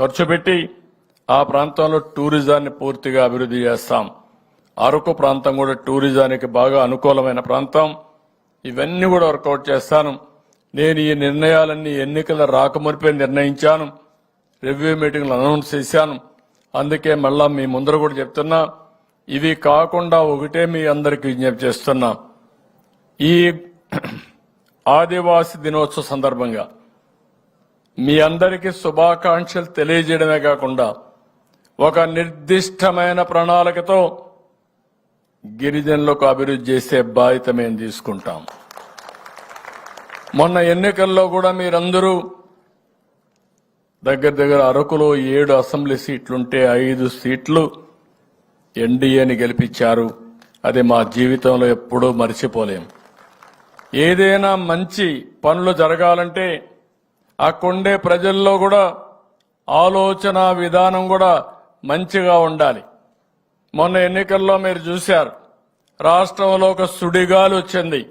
ఖర్చు పెట్టి ఆ ప్రాంతంలో టూరిజాన్ని పూర్తిగా అభివృద్ధి చేస్తాం. అరకు ప్రాంతం కూడా టూరిజానికి బాగా అనుకూలమైన ప్రాంతం. ఇవన్నీ కూడా వర్కౌట్ చేస్తాను. నేను ఈ నిర్ణయాలన్నీ ఎన్నికల రాకమునిపై నిర్ణయించాను. రివ్యూ మీటింగ్లు అనౌన్స్ చేశాను. అందుకే మళ్ళా మీ ముందర కూడా చెప్తున్నా ఇవి కాకుండా ఒకటే మీ అందరికి విజ్ఞప్తి చేస్తున్నా. ఈ ఆదివాసి దినోత్సవ సందర్భంగా మీ అందరికీ శుభాకాంక్షలు తెలియజేయడమే కాకుండా ఒక నిర్దిష్టమైన ప్రణాళికతో గిరిజనులకు అభివృద్ధి చేసే బాధ్యత మేము తీసుకుంటాం. మొన్న ఎన్నికల్లో కూడా మీరందరూ దగ్గర దగ్గర అరకులో ఏడు అసెంబ్లీ సీట్లుంటే ఐదు సీట్లు ఎన్డీఏని గెలిపించారు. అది మా జీవితంలో ఎప్పుడూ మర్చిపోలేం. ఏదైనా మంచి పనులు జరగాలంటే అక్కడుండే ప్రజల్లో కూడా ఆలోచన విధానం కూడా మంచిగా ఉండాలి. మొన్న ఎన్నికల్లో మీరు చూశారు రాష్ట్రంలో ఒక సుడిగాలు వచ్చింది.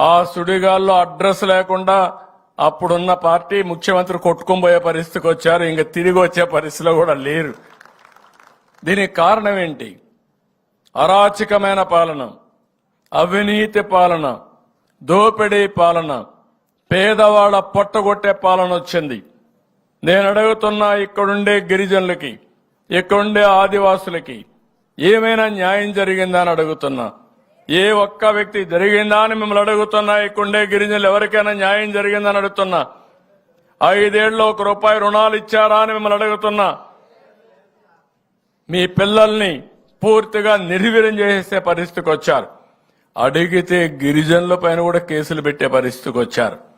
ఆ సుడిగాల్లో అడ్రస్ లేకుండా అప్పుడున్న పార్టీ ముఖ్యమంత్రి కొట్టుకుపోయే పరిస్థితికి వచ్చారు ఇంకా తిరిగి వచ్చే పరిస్థితిలో కూడా లేరు. దీనికి కారణం ఏంటి? అరాచకమైన పాలన అవినీతి పాలన దోపిడీ పాలన పేదవాళ్ళ పొట్టగొట్టే పాలన వచ్చింది. నేను అడుగుతున్నా ఇక్కడుండే గిరిజనులకి ఇక్కడుండే ఆదివాసులకి ఏమైనా న్యాయం జరిగిందా అని అడుగుతున్నా. ఏ ఒక్క వ్యక్తి జరిగిందా అని మిమ్మల్ని అడుగుతున్నా ఇక్కడుండే గిరిజనులు ఎవరికైనా న్యాయం జరిగిందని అడుగుతున్నా. ఐదేళ్ళు ఒక రూపాయి రుణాలు ఇచ్చారా అని మిమ్మల్ని అడుగుతున్నా. మీ పిల్లల్ని పూర్తిగా నిర్వీర్యం చేసే పరిస్థితికి వచ్చారు. అడిగితే గిరిజనుల పైన కూడా కేసులు పెట్టే పరిస్థితికి వచ్చారు.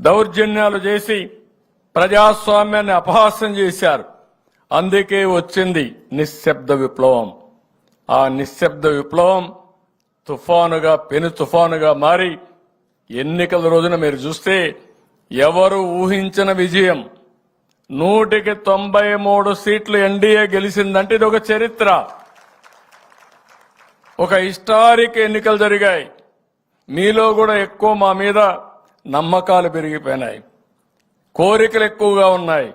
దౌర్జన్యాలు చేసి ప్రజాస్వామ్యాన్ని అపహాస్యం చేశారు. అందుకే వచ్చింది నిశ్శబ్ద విప్లవం. ఆ నిశ్శబ్ద విప్లవం తుఫానుగా పెను తుఫానుగా మారి ఎన్నికల రోజున మీరు చూస్తే ఎవరు ఊహించిన విజయం? నూటికి తొంభై మూడు సీట్లు ఎన్డీఏ గెలిచిందంటే ఇది ఒక చరిత్ర. ఒక హిస్టారిక్ ఎన్నికలు జరిగాయి. మీలో కూడా ఎక్కువ మా మీద నమ్మకాలు పెరిగిపోయినాయి. కోరికలు ఎక్కువగా ఉన్నాయి.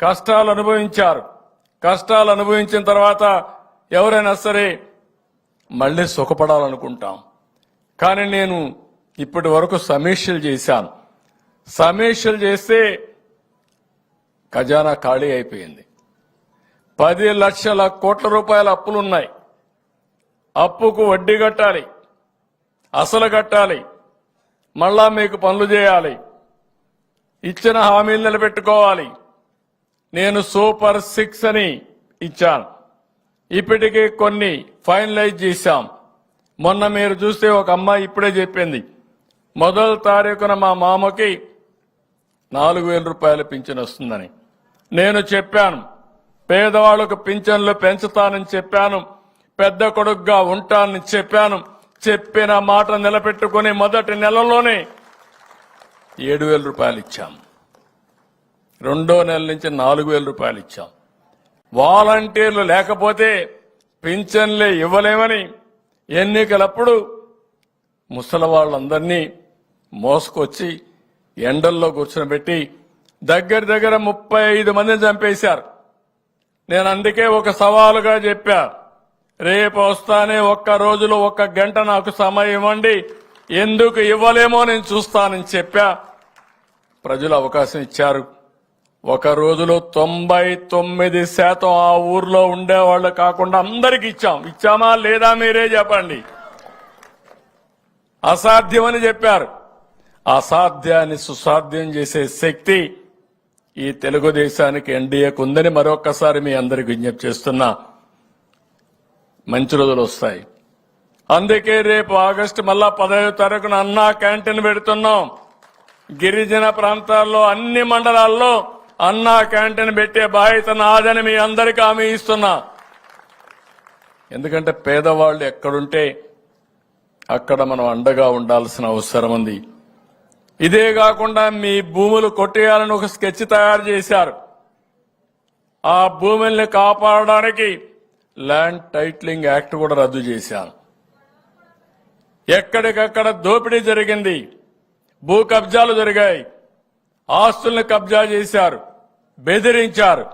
కష్టాలు అనుభవించారు. కష్టాలు అనుభవించిన తర్వాత ఎవరైనా సరే మళ్ళీ సుఖపడాలనుకుంటాం. కానీ నేను ఇప్పటి వరకు సమీక్షలు చేశాను. సమీక్షలు చేస్తే ఖజానా ఖాళీ అయిపోయింది. పది లక్షల కోట్ల రూపాయల అప్పులున్నాయి. అప్పుకు వడ్డీ కట్టాలి. అసలు కట్టాలి. మళ్ళా మీకు పనులు చేయాలి. ఇచ్చిన హామీలు నిలబెట్టుకోవాలి. నేను సూపర్ సిక్స్ అని ఇచ్చాను. ఇప్పటికే కొన్ని ఫైనలైజ్ చేశాం. మొన్న మీరు చూస్తే ఒక అమ్మాయి ఇప్పుడే చెప్పింది. మొదటి తారీఖున మా మామకి నాలుగు వేల రూపాయల పింఛన్ వస్తుందని. నేను చెప్పాను. పేదవాళ్ళకు పింఛన్లు పెంచుతానని చెప్పాను. పెద్ద కొడుకుగా ఉంటానని చెప్పాను. చెప్పిన మాట నిలబెట్టుకుని మొదటి నెలలోనే ఏడు వేల రూపాయలు ఇచ్చాం. రెండో నెల నుంచి నాలుగు వేల రూపాయలు ఇచ్చాం. వాలంటీర్లు లేకపోతే పింఛన్లే ఇవ్వలేమని ఎన్నికలప్పుడు ముసలి వాళ్ళందరినీ మోసుకొచ్చి ఎండల్లో కూర్చోబెట్టి దగ్గర దగ్గర ముప్పై ఐదు మందిని చంపేశారు. నేను అందుకే ఒక సవాలుగా చెప్పాను రేపు వస్తానే ఒక్క రోజులో ఒక్క గంట నాకు సమయం ఇవ్వండి. ఎందుకు ఇవ్వలేమో నేను చూస్తానని చెప్పా. ప్రజలు అవకాశం ఇచ్చారు. ఒక రోజులో తొంభై తొమ్మిది శాతం ఆ ఊర్లో ఉండేవాళ్ళు కాకుండా అందరికి ఇచ్చాం. ఇచ్చామా లేదా మీరే చెప్పండి. అసాధ్యమని చెప్పారు. అసాధ్యాన్ని సుసాధ్యం చేసే శక్తి ఈ తెలుగుదేశానికి ఎన్డీఏకు ఉందని మరొక్కసారి మీ అందరికి విజ్ఞప్తి చేస్తున్నా. మంచి రోజులు వస్తాయి. అందుకే రేపు ఆగస్టు మళ్ళా పదహైదు తారీఖున అన్నా క్యాంటీన్ పెడుతున్నాం. గిరిజన ప్రాంతాల్లో అన్ని మండలాల్లో అన్నా క్యాంటీన్ పెట్టే బాధ్యత నాదని మీ అందరికీ హామీ ఇస్తున్నా. ఎందుకంటే పేదవాళ్ళు ఎక్కడుంటే అక్కడ మనం అండగా ఉండాల్సిన అవసరం ఉంది. ఇదే కాకుండా మీ భూములు కొట్టేయాలని ఒక స్కెచ్ తయారు చేశారు. ఆ భూముల్ని కాపాడడానికి ల్యాండ్ టైటిలింగ్ యాక్ట్ కూడా రద్దు చేశాను ఎక్కడికక్కడ దోపిడీ జరిగింది. భూ కబ్జాలు జరిగాయి. ఆస్తుల్ని కబ్జా చేశారు. బెదిరించారు.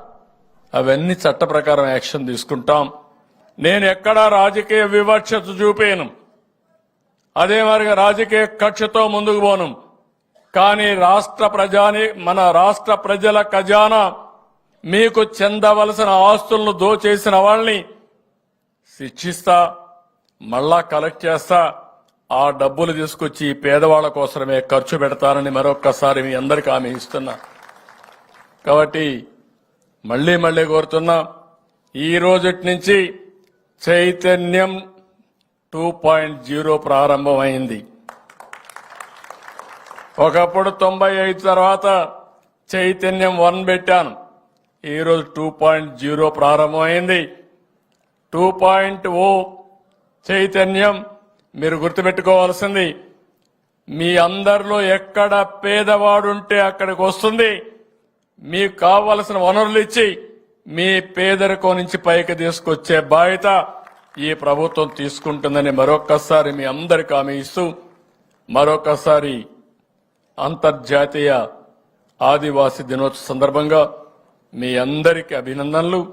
అవన్నీ చట్ట ప్రకారం యాక్షన్ తీసుకుంటాం. నేను ఎక్కడా రాజకీయ వివక్షత చూపాను. అదే మరిగా రాజకీయ కక్షతో ముందుకు పోను. కానీ రాష్ట్ర ప్రజాని మన రాష్ట్ర ప్రజల ఖజానా మీకు చెందవలసిన ఆస్తులను దోచేసిన వాళ్ళని శిక్షిస్తా మళ్ళా కలెక్ట్ చేస్తా. ఆ డబ్బులు తీసుకొచ్చి పేదవాళ్ళ పేదవాళ్ళ కోసమే ఖర్చు పెడతానని మరొక్కసారి మీ అందరికీ హామీ ఇస్తున్నా. కాబట్టి మళ్ళీ మళ్ళీ కోరుతున్నా ఈ రోజుటి నుంచి చైతన్యం టూ పాయింట్ జీరో ప్రారంభమైంది. ఒకప్పుడు తొంభై ఐదు తర్వాత చైతన్యం వన్ పెట్టాను. ఈరోజు టూ పాయింట్ జీరో ప్రారంభమైంది. టూ పాయింట్ ఓ చైతన్యం మీరు గుర్తుపెట్టుకోవాల్సింది. మీ అందరిలో ఎక్కడ పేదవాడుంటే అక్కడికి వస్తుంది. మీకు కావలసిన వనరులు ఇచ్చి మీ పేదరికం నుంచి పైకి తీసుకొచ్చే బాధ్యత ఈ ప్రభుత్వం తీసుకుంటుందని మరొక్కసారి మీ అందరికి హామీ ఇస్తూ మరొకసారి అంతర్జాతీయ ఆదివాసీ దినోత్సవ సందర్భంగా మీ అందరికి అభినందనలు.